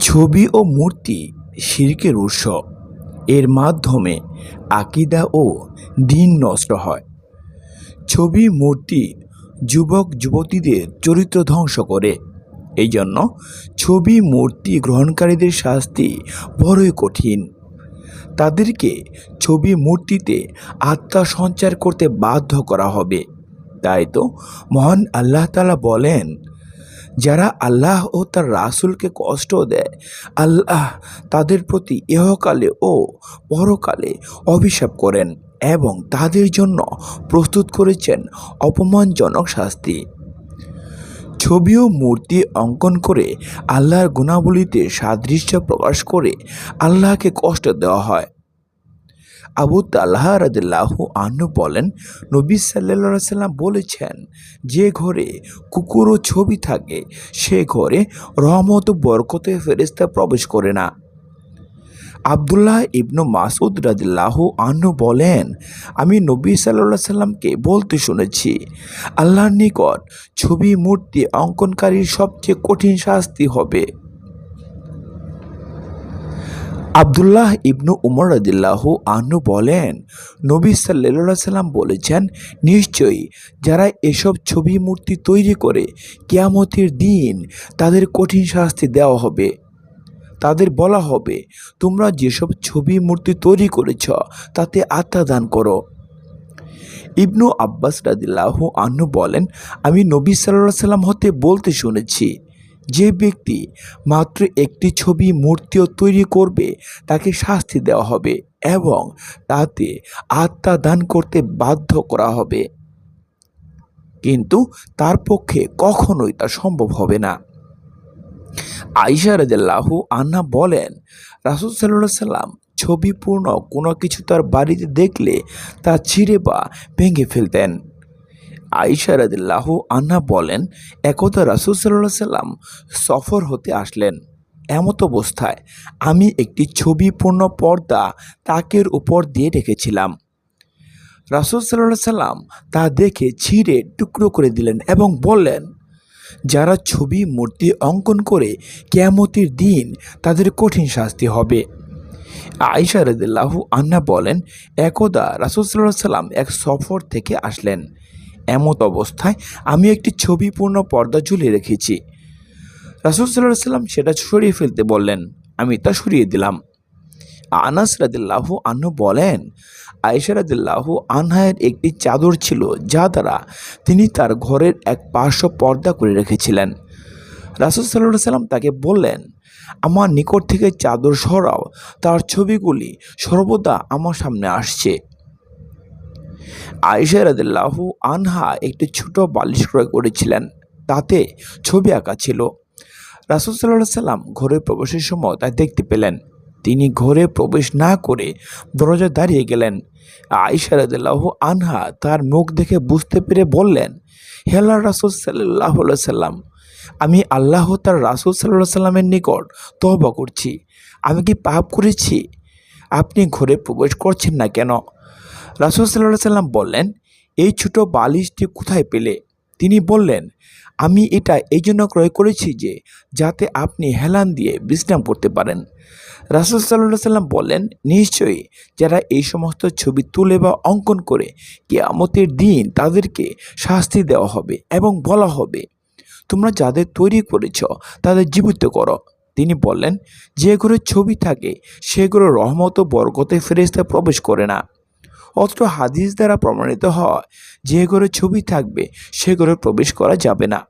ছবি ও মূর্তি শিরকের উৎস। এর মাধ্যমে আকিদা ও দিন নষ্ট হয়। ছবি, মূর্তি যুবক, যুবতীদের চরিত্র ধ্বংস করে। এই জন্য ছবি, মূর্তি গ্রহণকারীদের শাস্তি বড়ই কঠিন। তাদেরকে ছবি, মূর্তিতে আত্মা সঞ্চার করতে বাধ্য করা হবে। তাই তো মহান আল্লাহ তালা বলেন, যারা আল্লাহ ও তার রাসূলকে কষ্ট দেয়, আল্লাহ তাদের প্রতি এহকালে ও পরকালে অভিশাপ করেন এবং তাদের জন্য প্রস্তুত করেছেন অপমানজনক শাস্তি। ছবি ও মূর্তি অঙ্কন করে আল্লাহর গুণাবলীতে সাদৃশ্য প্রকাশ করে আল্লাহকে কষ্ট দেওয়া হয়। আবু তাল্লাহ রাদিল্লাহ আনু বলেন, নবী সাল্লা সাল্লাম বলেছেন, যে ঘরে কুকুর ও ছবি থাকে, সে ঘরে রহমত বরকতে ফেরেস্তা প্রবেশ করে না। আবদুল্লাহ ইবনু মাসুদ রাদিল্লাহ আনু বলেন, আমি নবী সাল্লাহ সাল্লামকে বলতে শুনেছি, আল্লাহর নিকট ছবি, মূর্তি অঙ্কনকারীর সবচেয়ে কঠিন শাস্তি হবে। আবদুল্লাহ ইবনু উমর রদিল্লাহ আনু বলেন, নবী সাল্লা সাল্লাম বলেছেন, নিশ্চয়ই যারা এসব ছবি মূর্তি তৈরি করে কেয়ামতের দিন তাদের কঠিন শাস্তি দেওয়া হবে। তাদের বলা হবে, তোমরা যেসব ছবি মূর্তি তৈরি করেছ, তাতে আত্মা দান করো। ইবনু আব্বাস রাদিল্লাহ আনু বলেন, আমি নবী সাল্লাহ সাল্লাম হতে বলতে শুনেছি যে ব্যক্তি মাত্র একটি ছবি মূর্তিও তৈরি করবে, তাকে শাস্তি দেওয়া হবে এবং তাতে আত্মা দান করতে বাধ্য করা হবে। কিন্তু তার পক্ষে কখনোই তা সম্ভব হবে না। আইসা রাজাল্লাহু আন্না বলেন, রাসুল সাল্লাহ সাল্লাম ছবিপূর্ণ কোনো কিছু তার বাড়িতে দেখলে তা ছিঁড়ে বা ভেঙে ফেলতেন। আইসা রাদিল্লাহ আন্না বলেন, একদা রাসুল সাল্লাহ সাল্লাম সফর হতে আসলেন। এমত অবস্থায় আমি একটি ছবিপূর্ণ পর্দা তাকের উপর দিয়ে রেখেছিলাম। রাসুল সাল্লাহ সাল্লাম তা দেখে ছিঁড়ে টুকরো করে দিলেন এবং বললেন, যারা ছবি মূর্তি অঙ্কন করে কেয়ামতির দিন তাদের কঠিন শাস্তি হবে। আয়সা রদুল্লাহ আন্না বলেন, একদা রাসুল সাল্লাহ সাল্লাম এক সফর থেকে আসলেন। এমত অবস্থায় আমি একটি ছবিপূর্ণ পর্দা ঝুলিয়ে রেখেছি। রাসুল সাল্লাহ সাল্লাম সেটা সরিয়ে ফেলতে বললেন, আমি তা সরিয়ে দিলাম। আনাস রাদিল্লাহ আন্নু বলেন, আয়েশা রাদিল্লাহ আনহায়ের একটি চাদর ছিল যা দ্বারা তিনি তার ঘরের এক পার্শ্ব পর্দা করে রেখেছিলেন। রাসুল সাল্লাহ সাল্লাম তাকে বললেন, আমার নিকট থেকে চাদর সরাও, তার ছবিগুলি সর্বদা আমার সামনে আসছে। আয়েশা রাদিল্লাহ আনহা একটি ছোট বালিশ ক্রয় করেছিলেন। তাতে ছবি আঁকা ছিল। রাসুল সাল্লাহ সাল্লাম ঘরে প্রবেশের সময় তা দেখতে পেলেন। তিনি ঘরে প্রবেশ না করে দরজায় দাঁড়িয়ে গেলেন। আয়েশা রাদিল্লাহ আনহা তার মুখ দেখে বুঝতে পেরে বললেন হেলা রাসুল সাল্লাহ সাল্লাম, আমি আল্লাহ তার রাসুল সাল্লাহ সাল্লামের নিকট তহবা করছি। আমি কি পাপ করেছি? আপনি ঘরে প্রবেশ করছেন না কেন? রাসুল সাল্লাহ সাল্লাম বললেন, এই ছোট বালিশটি কোথায় পেলে? তিনি বললেন, আমি এটা এই জন্য ক্রয় করেছি যে, যাতে আপনি হেলান দিয়ে বিশ্রাম করতে পারেন। রাসুল সাল্লাহ সাল্লাম বললেন, নিশ্চয়ই যারা এই সমস্ত ছবি তুলে বা অঙ্কন করে, কেয়ামতের দিন তাদেরকে শাস্তি দেওয়া হবে এবং বলা হবে, তোমরা যাদের তৈরি করেছ, তাদের জীবিত করো। তিনি বললেন, যে ঘরে ছবি থাকে সেগুলো রহমত ও বরকতে ফেরেস্তা প্রবেশ করে না। অত্র হাদিস দ্বারা প্রমাণিত হয়, যে ঘরে ছবি থাকবে, সে ঘরে প্রবেশ করা যাবে না।